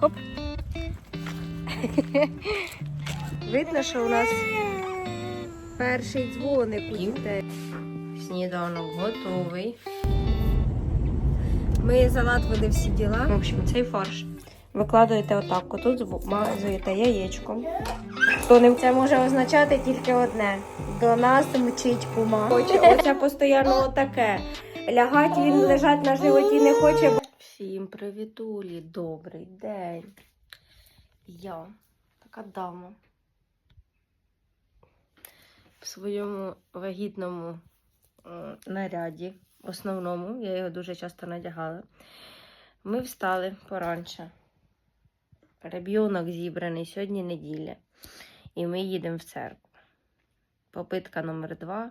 Хоп. Видно, що у нас перший дзвоник у дітей. Сніданок готовий. Ми заладвали всі діла. В общем, цей фарш. Викладуєте отак, тут змазуєте яєчком. Це може означати тільки одне. До нас мчить кума. Хоче оце постійно отаке. Лягать він лежать на животі не хоче. Всім привітулі, добрий день. Я така дама. В своєму вагітному е, наряді, основному, я його дуже часто надягала. Ми встали поранше. Реб'юнок зібраний, сьогодні неділя. І ми їдемо в церкву. Попитка номер два.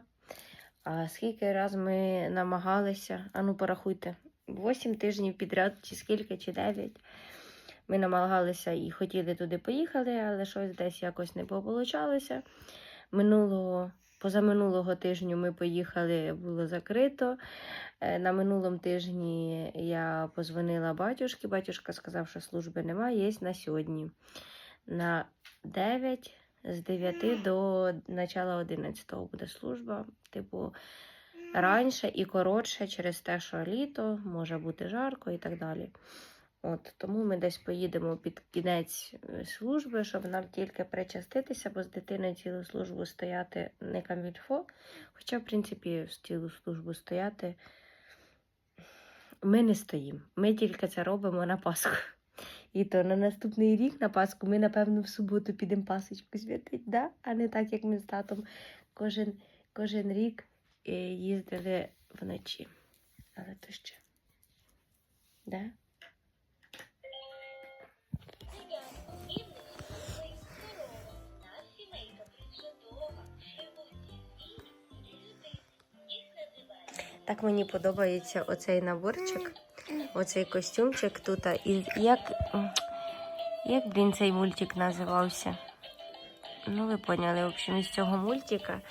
А скільки раз ми намагалися, а ну порахуйте, 8 тижнів підряд, чи скільки, чи 9. Ми намагалися і хотіли туди поїхати, але щось десь якось не получалося. Минулого, позаминулого тижню ми поїхали, було закрито. Е, На минулому тижні я позвонила батюшки. Батюшка сказав, що служби немає, є на сьогодні. На 9 з 9 до начала 11 буде служба. Типу, раніше і коротше через те, що літо, може бути жарко і так далі. От, тому ми десь поїдемо під кінець е, служби, щоб нам тільки причаститися, бо з дитиною цілу службу стояти не камільфо. Хоча, в принципі, цілу службу стояти ми не стоїмо. Ми тільки це робимо на Пасху. І то на наступний рік на Пасху ми, напевно, в суботу підемо пасочку святити, да? а не так, як ми з татом кожен, кожен рік їздили вночі. Але то ще. Да? Так мені подобається оцей наборчик, оцей костюмчик тут. І як, як блін, цей мультик називався? Ну, ви поняли, в общем, із цього мультика.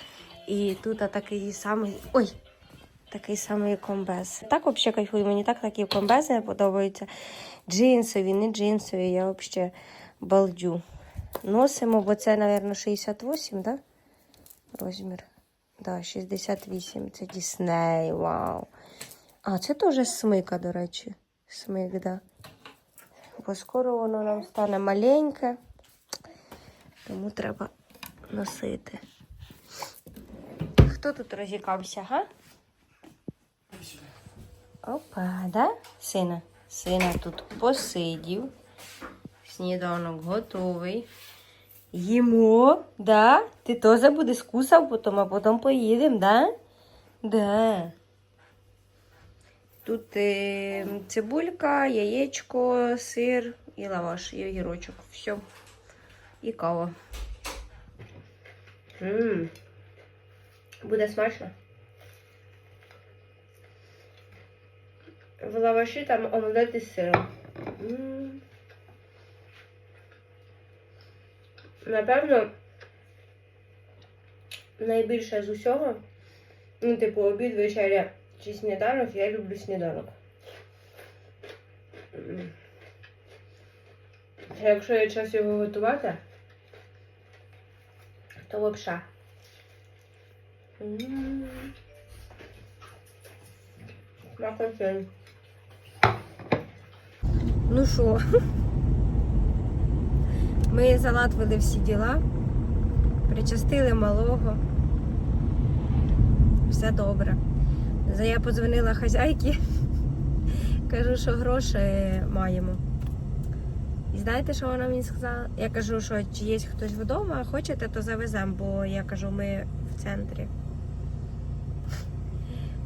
І тут такий самий. Ой! Такий самий комбез. Так взагалі кайфую, мені так такі комбези подобаються. Джинсові, не джинсові, я взагалі балдю. Носимо, бо це, мабуть, 68, да? Розмір. Да, 68. Це Дісней, вау. А, це теж смика, до речі. Смик, да. Бо скоро воно нам стане маленьке. Тому треба носити. Хто тут розікався, га? Опа, да? Сина. Сина тут посидів. Сніданок готовий. Їмо, да? Ти теж будеш скусав потім, а потім поїдемо, да? Да. Тут е, цибулька, яєчко, сир і лаваш, і огірочок. Все. І кава. М. Буде смачно. В лаваші там омлет із сиром. Напевно, найбільше з усього, ну, типу, обід, вечеря чи сніданок, я люблю сніданок. Якщо є час його готувати, то лапша. Ну що, ми заладвали всі діла, причастили малого. Все добре. Я подзвонила хазяйки, кажу, що гроші маємо. І знаєте, що вона мені сказала? Я кажу, що чи є хтось вдома, хочете, то завеземо, бо я кажу, ми в центрі.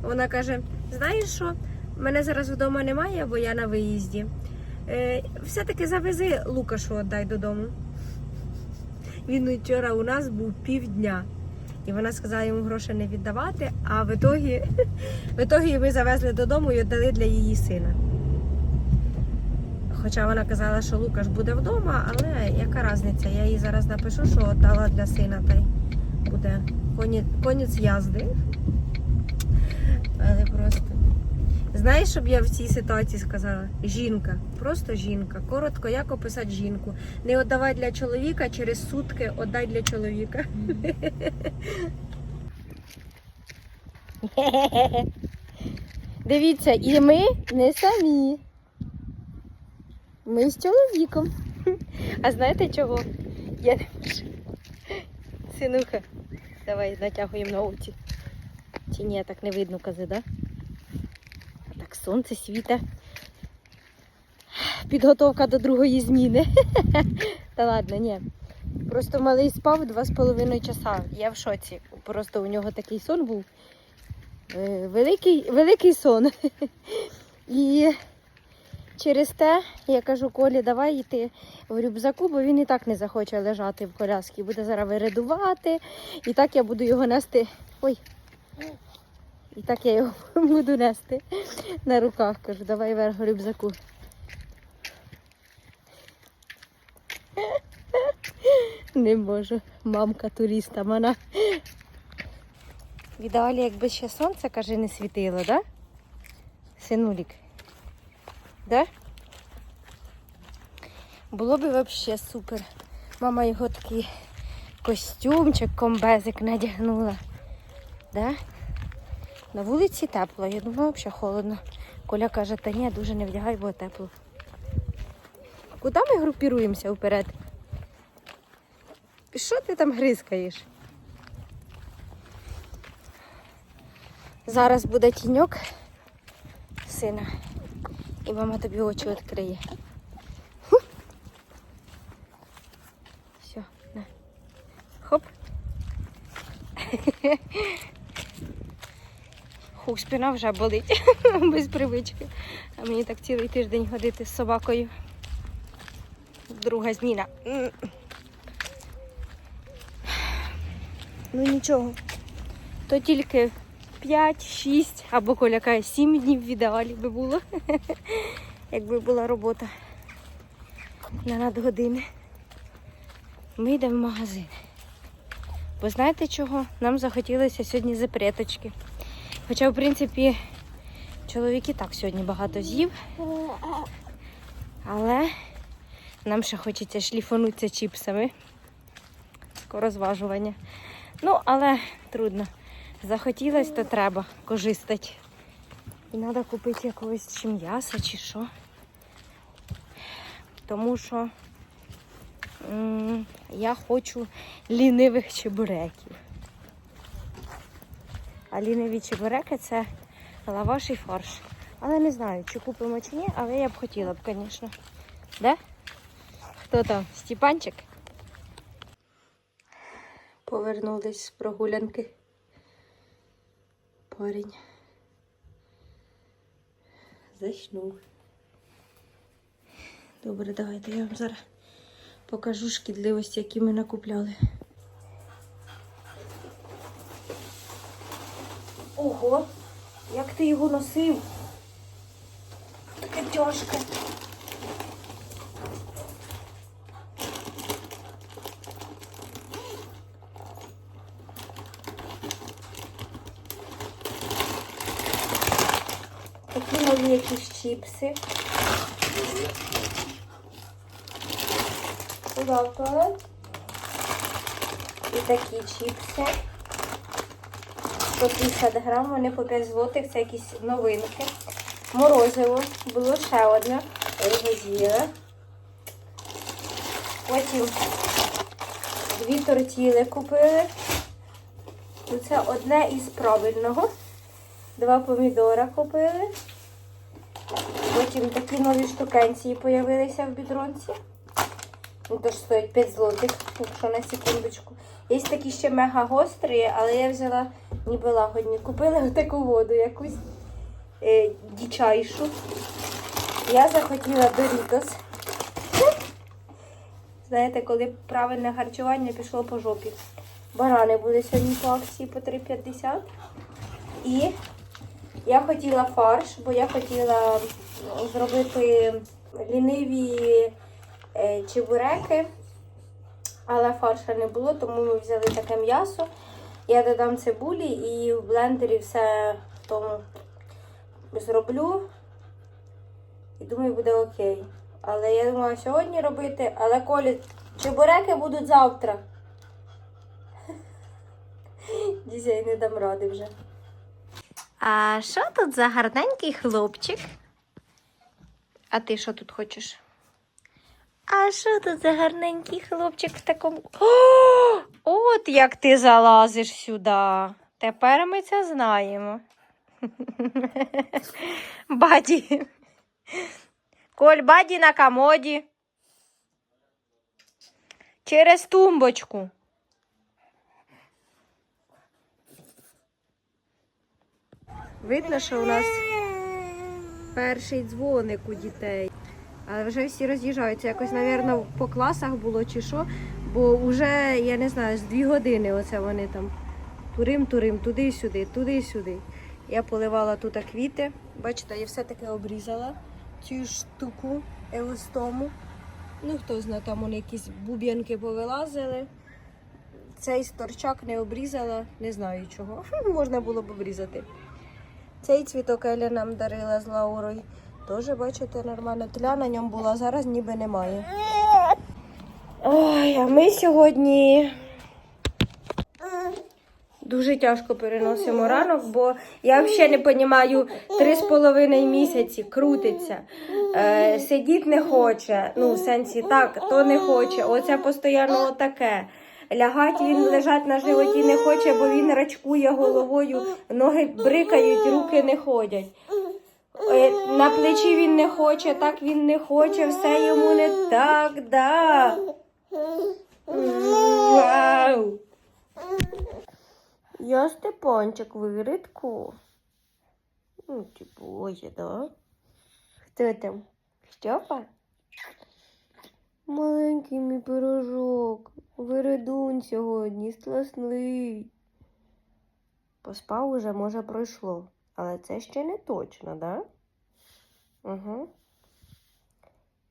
Вона каже: знаєш що, мене зараз вдома немає, бо я на виїзді. Е, все-таки завези Лукашу віддай додому. Він вчора у нас був півдня. І вона сказала йому гроші не віддавати, а в ітогі, в ітогі ми завезли додому і віддали для її сина. Хоча вона казала, що Лукаш буде вдома, але яка різниця? Я їй зараз напишу, що віддала для сина, та й буде конець, конець язди. Але просто Знаєш, щоб я в цій ситуації сказала? Жінка, просто жінка. Коротко, як описати жінку. Не віддавай для чоловіка, через сутки віддай для чоловіка. Дивіться, і ми не самі. Ми з чоловіком. А знаєте чого? Я не можу. Синуха, давай натягуємо на очі. Чи ні, так не видно кози, да? Так сонце світе. Підготовка до другої зміни. Та ладно, ні. Просто малий спав два з половиною часа. Я в шоці. Просто у нього такий сон був. Е, Великий, великий сон. І через те я кажу, Колі, давай йти в рюкзаку, бо він і так не захоче лежати в коляскі. Буде зараз виридувати. І так я буду його нести. Ой. І так я його буду нести на руках. Кажу, давай вверх в рюкзаку. Не можу. Мамка туриста вона. В ідеалі, якби ще сонце, каже, не світило, да? Синулік. Да? Було б взагалі супер. Мама його такий костюмчик, комбезик надягнула. Да? На вулиці тепло, я думаю, взагалі холодно. Коля каже, та ні, дуже не вдягай, бо тепло. Куди ми групіруємося вперед? Що ти там гризкаєш? Зараз буде тіньок сина. І мама тобі очі відкриє. Все, на. Хоп. Хух, спина вже болить без привички. А мені так цілий тиждень ходити з собакою. Друга зміна. Ну нічого. То тільки 5-6 або коля каже 7 днів в ідеалі би було. Якби була робота на надгодини. Ми йдемо в магазин. Бо знаєте чого? Нам захотілося сьогодні запреточки. Хоча, в принципі, чоловік і так сьогодні багато з'їв. Але нам ще хочеться шліфанутися чіпсами. Скоро зважування. Ну, але трудно. Захотілось, то треба кожистати. І треба купити якогось чи м'яса, чи що. Тому що м, я хочу лінивих чебуреків. А ліниві чебуреки це лаваш і фарш. Але не знаю, чи купимо чи ні, але я б хотіла б, звісно. Де? Хто там? Степанчик? Повернулись з прогулянки. Парень. Заснув. Добре, давайте я вам зараз покажу шкідливості, які ми накупляли. Ого, як ти його носив? Таке тяжке. Такі нові якісь чіпси. Туалет. І такі чіпси. 150 грам, вони по 5 злотих, це якісь новинки. Морозиво, було ще одне, з'їла. Потім дві тортіли купили. Ну, Це одне із правильного. Два помідора купили. Потім такі нові штукенції з'явилися в бідронці. Ну, теж стоять 5 злотих, якщо на секундочку. Є такі ще мега гострі, але я взяла ніби лагодні. Купила таку воду якусь е, дічайшу. Я захотіла Дорітос. Знаєте, коли правильне харчування пішло по жопі. Барани були сьогодні по акції по 3,50. І я хотіла фарш, бо я хотіла зробити ліниві е, чебуреки, але фарша не було, тому ми взяли таке м'ясо. Я додам цибулі і в блендері все в тому зроблю і думаю, буде окей. Але я думаю, сьогодні робити, але колі чебуреки будуть завтра. Дізя, я не дам ради вже. А що тут за гарненький хлопчик? А ти що тут хочеш? А що тут за гарненький хлопчик в такому. О, от як ти залазиш сюди. Тепер ми це знаємо. Баді. Коль баді на комоді. Через тумбочку. Видно, що у нас перший дзвоник у дітей. Але вже всі роз'їжджаються. Якось, мабуть, по класах було чи що, бо вже, я не знаю, з дві години оце вони там турим-турим, туди-сюди, туди-сюди. Я поливала тут квіти. Бачите, я все-таки обрізала цю штуку елистому. Ну, хто знає, там вони якісь буб'янки повилазили. Цей сторчак не обрізала, не знаю чого. Можна було б обрізати. Цей цвіток Еля нам дарила з Лаурою. Теж, бачите, нормально. Тля на ньому була, зараз ніби немає. Ой, а ми сьогодні дуже тяжко переносимо ранок, бо я взагалі не розумію, три з половиною місяці крутиться. Е, сидіти не хоче. Ну, в сенсі так, то не хоче. Оце постійно отаке. Лягать він лежать на животі не хоче, бо він рачкує головою, ноги брикають, руки не ходять. Е, На плечі він не хоче, так він не хоче, все йому не так, да. Вау. Я Степанчик виридку. Ну, типу, ой, да? Хто там? Степа? Маленький мій пирожок. Виридунь сьогодні, страсний. Поспав уже, може, пройшло. Але це ще не точно, да? Угу.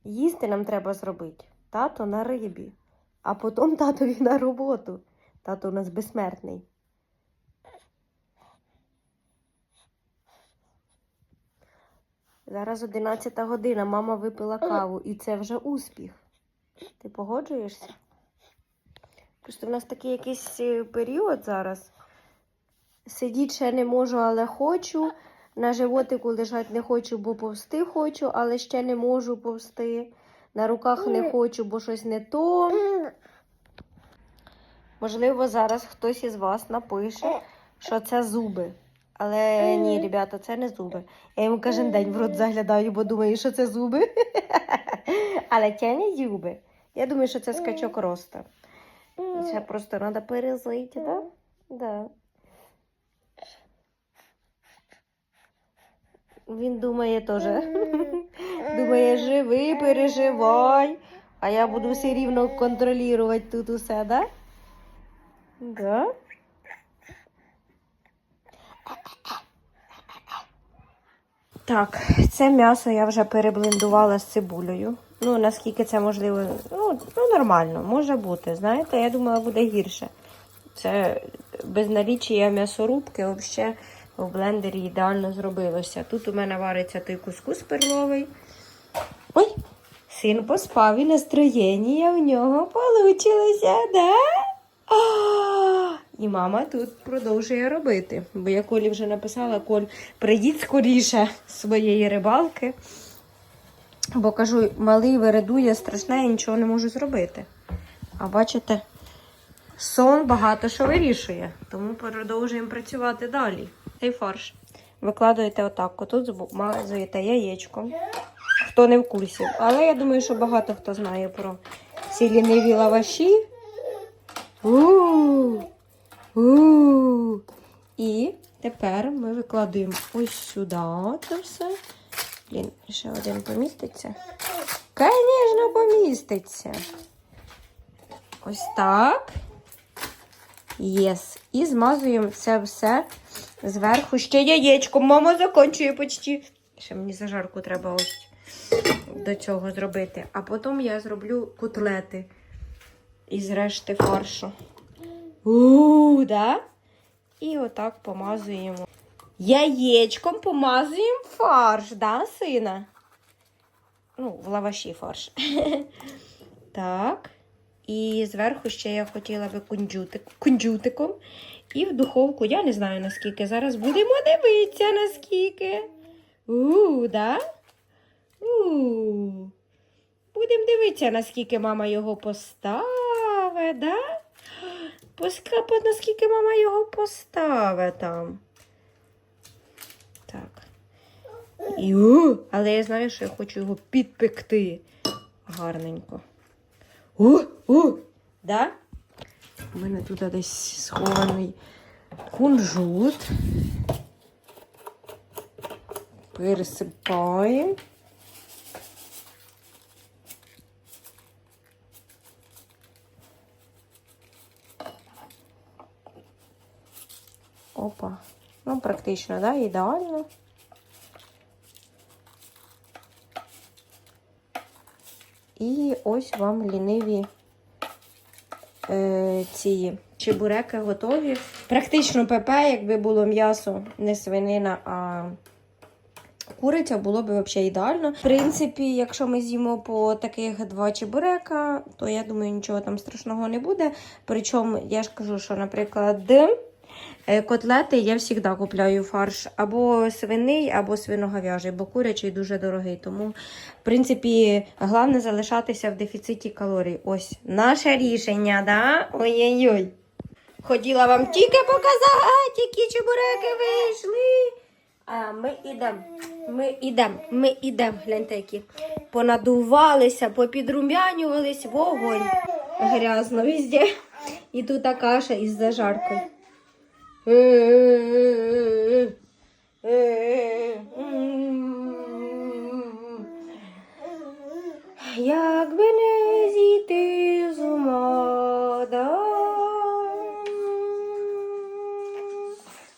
Їсти нам треба зробити. Тато на рибі, а потім татові на роботу. Тато у нас безсмертний. Зараз 11 година, мама випила каву, і це вже успіх. Ти погоджуєшся? Просто в нас такий якийсь е, період зараз. Сидіть ще не можу, але хочу. На животику лежать не хочу, бо повсти хочу, але ще не можу повсти. На руках не хочу, бо щось не то. Можливо, зараз хтось із вас напише, що це зуби. Але ні, ребята, це не зуби. Я йому кожен день в рот заглядаю, бо думаю, що це зуби. Але це не зуби. Я думаю, що це скачок росту. Це просто треба перезити, так? Да? Да. Він думає теж. Думає, живи, переживай. А я буду все рівно контролювати тут усе, да? Да? Так, це м'ясо я вже переблендувала з цибулею. Ну, наскільки це можливо, ну, ну нормально, може бути. Знаєте, я думала, буде гірше. Це без наліччя м'ясорубки взагалі в блендері ідеально зробилося. Тут у мене вариться той кускус перловий. Ой, син поспав і настроєння в нього получилося, да? А, і мама тут продовжує робити. Бо я Колі вже написала, Коль, прийдіть скоріше з своєї рибалки. Бо кажу, малий виридує страшне, я нічого не можу зробити. А бачите, сон багато що вирішує. Тому продовжуємо працювати далі. Цей фарш. Викладуєте отак, отут змазуєте яєчком. Хто не в курсі. Але я думаю, що багато хто знає про ці ліниві лаваші. У-у-у. У-у-у. І тепер ми викладуємо ось сюди це все. Блін, ще один поміститься. Звісно, поміститься. Ось так. Єс. І змазуємо це все зверху. Ще яєчком. Мама закінчує почти. Ще мені зажарку треба ось до цього зробити. А потім я зроблю котлети із решти фаршу. У, да? І отак помазуємо яєчком помазуємо фарш, да, сина? Ну, в лаваші фарш. так. І зверху ще я хотіла би кунжутик, кунжутиком. І в духовку, я не знаю наскільки. Зараз будемо дивитися, наскільки. У, да? У. Будемо дивитися, наскільки мама його поставить, да? Поска, по- наскільки мама його поставить там. Так. І, у, але я знаю, що я хочу його підпекти гарненько. У, у, да? У мене тут десь схований кунжут. Пересипаємо. Опа. Ну, практично, да? Ідеально. І ось вам ліниві е, ці чебуреки готові. Практично ПП, якби було м'ясо, не свинина, а куриця, було б взагалі ідеально. В принципі, якщо ми з'їмо по таких два чебурека, то я думаю, нічого там страшного не буде. Причому я ж кажу, що, наприклад, котлети я завжди купляю фарш або свиний, або свиноговяжий, бо курячий дуже дорогий. Тому, в принципі, головне залишатися в дефіциті калорій. Ось наше рішення, да? Ой-ой-ой. Хотіла вам тільки показати, які чебуреки вийшли. А ми ідемо, ми ідемо, ми ідемо. Гляньте, які понадувалися, попідрум'янювались вогонь. Грязно везде. І тут каша із зажаркою. Як би не зійти з ума, да.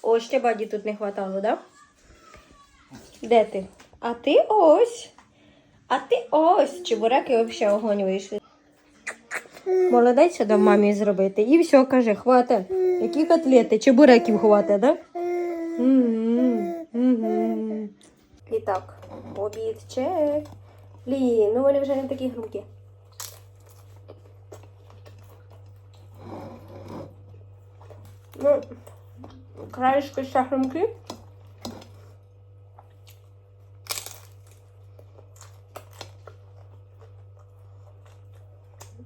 О, ще баді тут не хватало, да? Де ти? А ти ось. А ти ось. Чебуреки взагалі огонь вийшли. Молодець сюди мамі зробити. І все, каже, хвата. Які котлети? Чебуреків хвата, да? Мгм, мгм. І так, обід ну вони вже не такі громкі. Ну, краєшки ще громкі.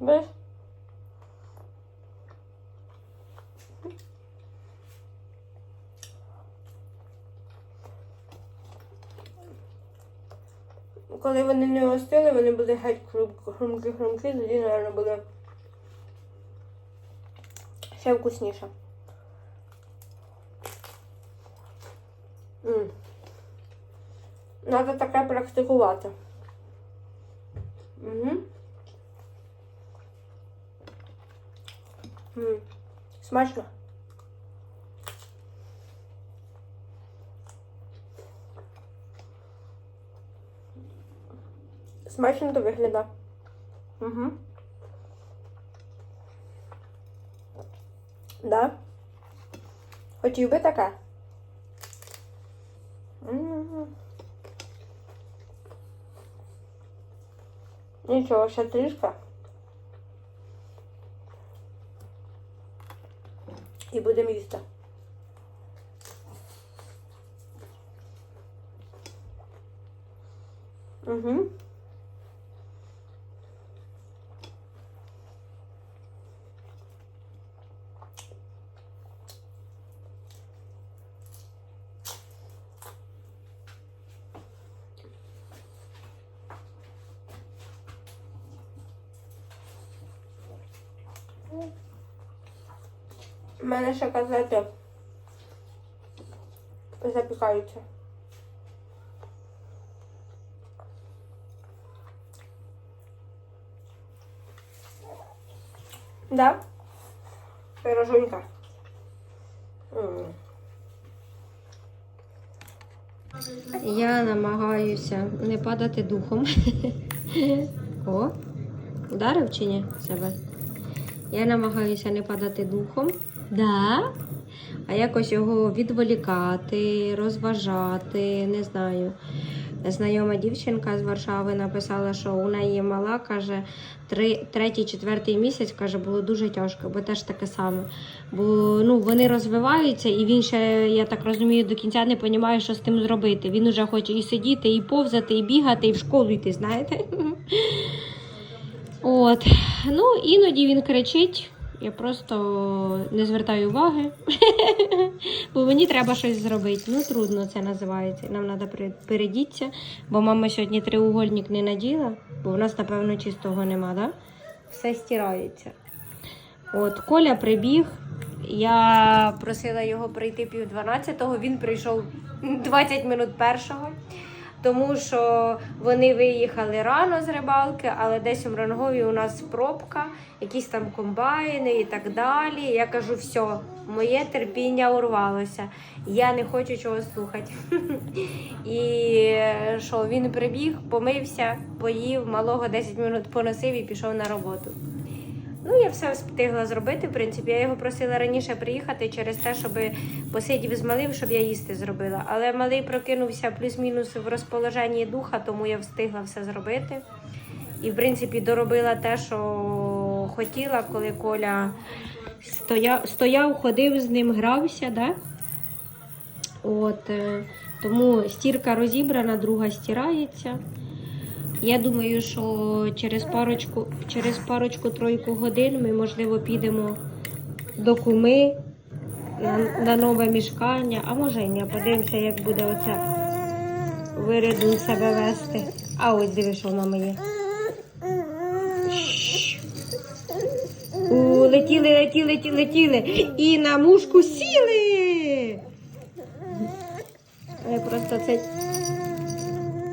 Без. Коли вони не були геть хрумкі-хрумкі, тоді, мабуть, буде ще вкусніше. М. Надо таке практикувати. Угу. Смачно. Смачно то виглядає. Угу. Да? Хотів би таке? М. Нічого, ще трішки. І будемо їсти. Угу. У мене ще котлети запікаються. Да? Пирожунька. Я намагаюся не падати духом. О, ударив чи ні себе? Я намагаюся не падати духом. Да? а якось його відволікати, розважати, не знаю. Знайома дівчинка з Варшави написала, що у неї мала, каже, третій, четвертий місяць каже, було дуже тяжко, бо теж таке саме. Бо ну, вони розвиваються, і він ще, я так розумію, до кінця не розуміє, що з тим зробити. Він уже хоче і сидіти, і повзати, і бігати, і в школу йти, знаєте. От. Ну, іноді він кричить. Я просто не звертаю уваги, бо мені треба щось зробити. Ну, трудно це називається. Нам треба передіться, бо мама сьогодні треугольник не наділа, бо в нас, напевно, чистого нема, да? Все стирається. От, Коля прибіг. Я просила його прийти пів дванадцятого, він прийшов 20 минут першого. Тому що вони виїхали рано з рибалки, але десь у Мрангові у нас пробка, якісь там комбайни і так далі. Я кажу, все, моє терпіння урвалося. Я не хочу чого слухати. І е, що він прибіг, помився, поїв, малого 10 минут поносив і пішов на роботу. Ну, я все встигла зробити. В принципі, я його просила раніше приїхати через те, щоб посидів з малим, щоб я їсти зробила. Але малий прокинувся плюс-мінус в розположенні духа, тому я встигла все зробити. І, в принципі, доробила те, що хотіла, коли Коля стояв, стояв ходив з ним, грався. Да? От, е, тому стірка розібрана, друга стирається. Я думаю, що через парочку, через парочку тройку годин ми, можливо, підемо до куми на, на нове мішкання, а може й не подивимося, як буде оце виряду себе вести. А ось диви, що в мами є. Щ. У, летіли, летіли, летіли, летіли. І на мушку сіли. Але просто це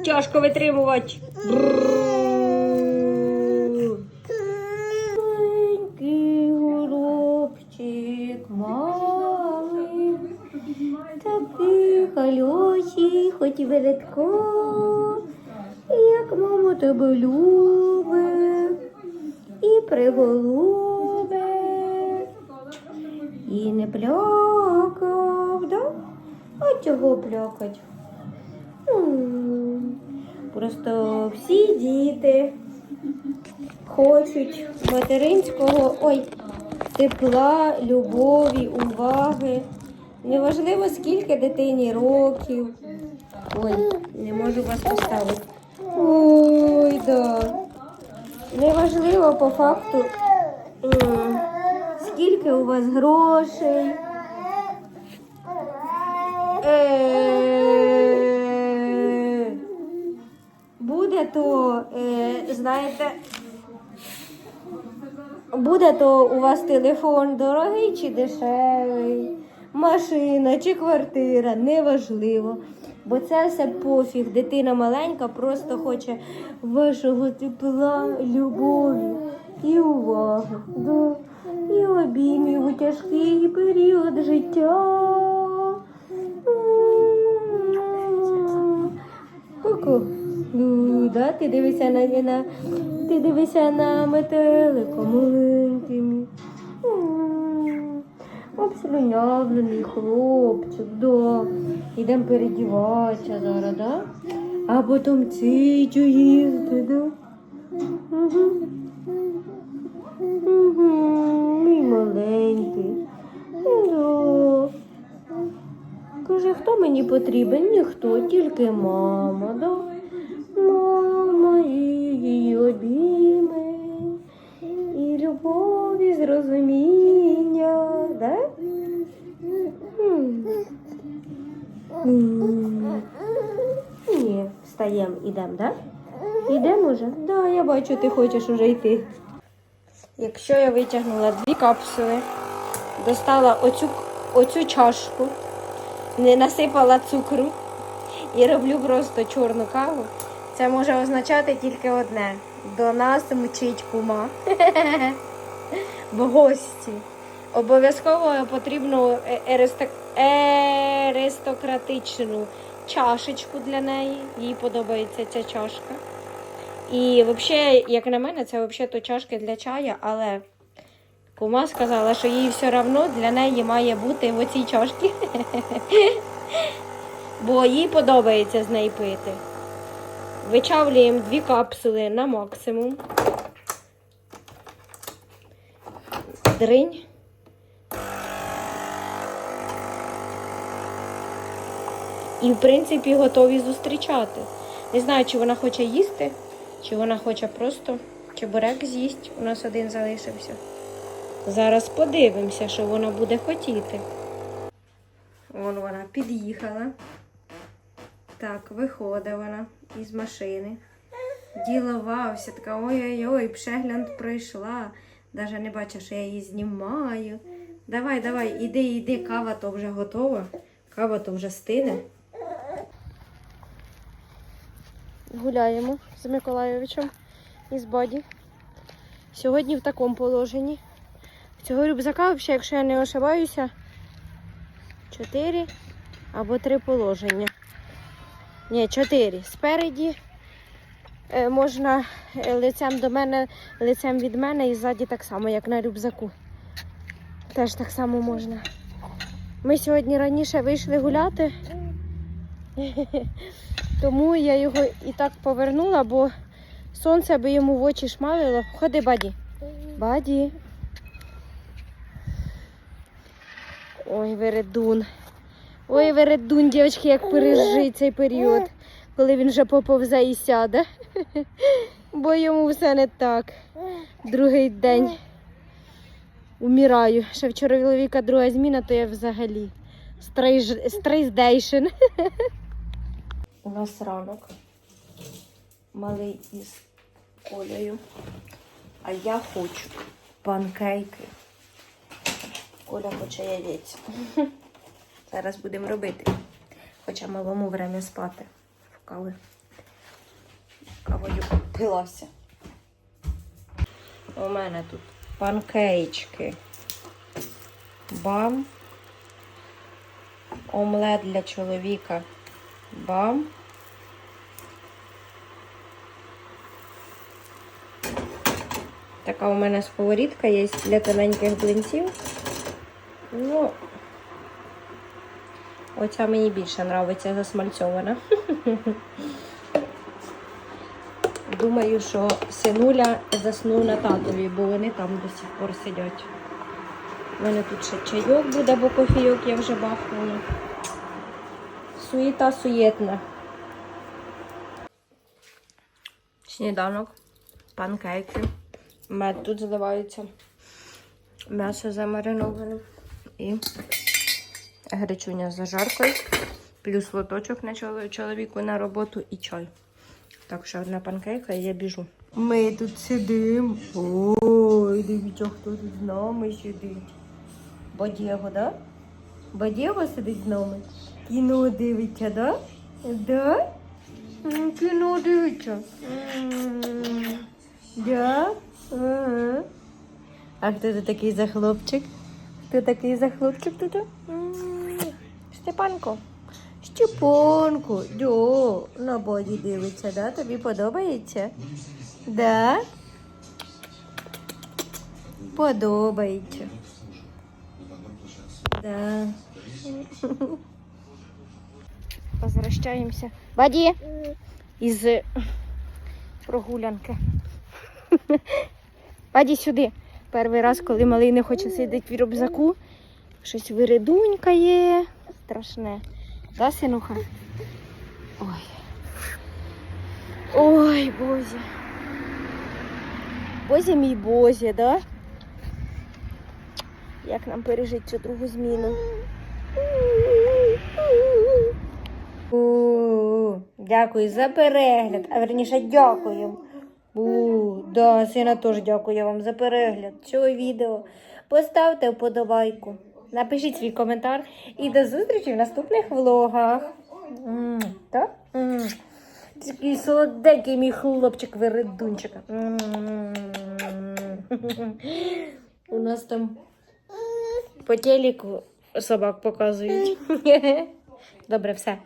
тяжко витримувати. Маленький горобчик малий, такий хальосій, хоч і велетко, як мама тебе любить і приголубить, і не плакав, да? А чого плакать? М, Просто всі діти хочуть материнського ой, тепла, любові, уваги. Неважливо, скільки дитині років. Ой, не можу вас поставити. Ой, да. Неважливо по факту, скільки у вас грошей. Е, знаєте, буде то у вас телефон дорогий чи дешевий, машина чи квартира, неважливо. Бо це все пофіг. Дитина маленька просто хоче вашого тепла, любові і уваги. І обіймів у тяжкий період життя. Ну, ти дивишся на, на ти дивишся на метелика маленьким. М, Обслюнявлений хлопчик, да. Ідемо передіватися зараз, да? А потім цицю їсти, да? Мій маленький. Да. Каже, хто мені потрібен? Ніхто, тільки мама, да? Мама її і любов, і зрозуміння, да? Встаємо, ідемо, да? Ідемо вже? Да, я бачу, ти хочеш уже йти. Якщо я витягнула дві капсули, достала оцю, оцю чашку, не насипала цукру і роблю просто чорну каву, це може означати тільки одне. До нас мчить кума. В гості. Обов'язково потрібну е- аристократичну чашечку для неї. Їй подобається ця чашка. І взагалі, як на мене, це взагалі то чашки для чая, але Кума сказала, що їй все одно для неї має бути в оцій чашці. Бо їй подобається з неї пити. Вичавлюємо дві капсули на максимум. Дринь. І, в принципі, готові зустрічати. Не знаю, чи вона хоче їсти, чи вона хоче просто чебурек з'їсть. У нас один залишився. Зараз подивимося, що вона буде хотіти. Вон вона під'їхала. Так, виходить вона із машини. Діловався, така ой-ой-ой, пшеглянд пройшла. Даже не бачу, що я її знімаю. Давай, давай, іди, іди, кава то вже готова. Кава то вже стине. Гуляємо з Миколайовичем із Баді. Сьогодні в такому положенні. Цього рюкзака, взагалі, якщо я не ошибаюся, 4 або 3 положення. Ні, 4. Спереді е, можна е, лицем до мене, лицем від мене і ззаді так само, як на рюкзаку. Теж так само можна. Ми сьогодні раніше вийшли гуляти, тому я його і так повернула, бо сонце би йому в очі шмалило. Ходи, баді. Баді. Ой, вередун. Ой, вередун, дівчатки, як пережить цей період, коли він вже поповзе і сяде. Бо йому все не так. Другий день умираю. Ще вчора чоловіка друга зміна, то я взагалі стрейздейшн. У нас ранок. Малий із колею. А я хочу панкейки. Коля хоче яєць. Зараз будемо робити. Хоча малому время спати. Кави. Кавою пилася. У мене тут панкейчки. Бам. Омлет для чоловіка. Бам. Така у мене сковорідка є для тоненьких блинців. Ну, оця мені більше подобається засмальцьована. Думаю, що синуля заснув на татові, бо вони там до сих пор сидять. У мене тут ще чайок буде, бо кофійок я вже бахнула. Суєта суєтна. Сніданок, панкейки. Мед тут заливається. М'ясо замариноване. І гречуня з зажаркою. Плюс лоточок на чоловіку на роботу і чай. Так що одна панкейка і я біжу. Ми тут сидимо. Ой, дивіться, хто тут з нами сидить. Бодєго, да? Бодєго сидить з нами. Кіно дивиться, да? Да? Кіно дивиться. Да? А хто це такий за хлопчик? Хто такий за хлопчик тут? Степанко. Степанко, дьо, на боді дивиться, да? Тобі подобається? Да? Подобається. Да. Возвращаємося. Баді! Із прогулянки. Баді сюди. Перший раз, коли малий не хоче сидіти в рюкзаку, щось виридунькає. Страшне. Да, синуха? Ой. Ой, Бозі. Бозі мій Бозі, да? Як нам пережити цю другу зміну? Дякую за перегляд. А верніше дякую. Да, сина теж дякую вам за перегляд цього відео. Поставте вподобайку, напишіть свій коментар і до зустрічі в наступних влогах. Так? Такий солоденький мій хлопчик вередунчик. У нас там по телеку собак показують. Добре, все.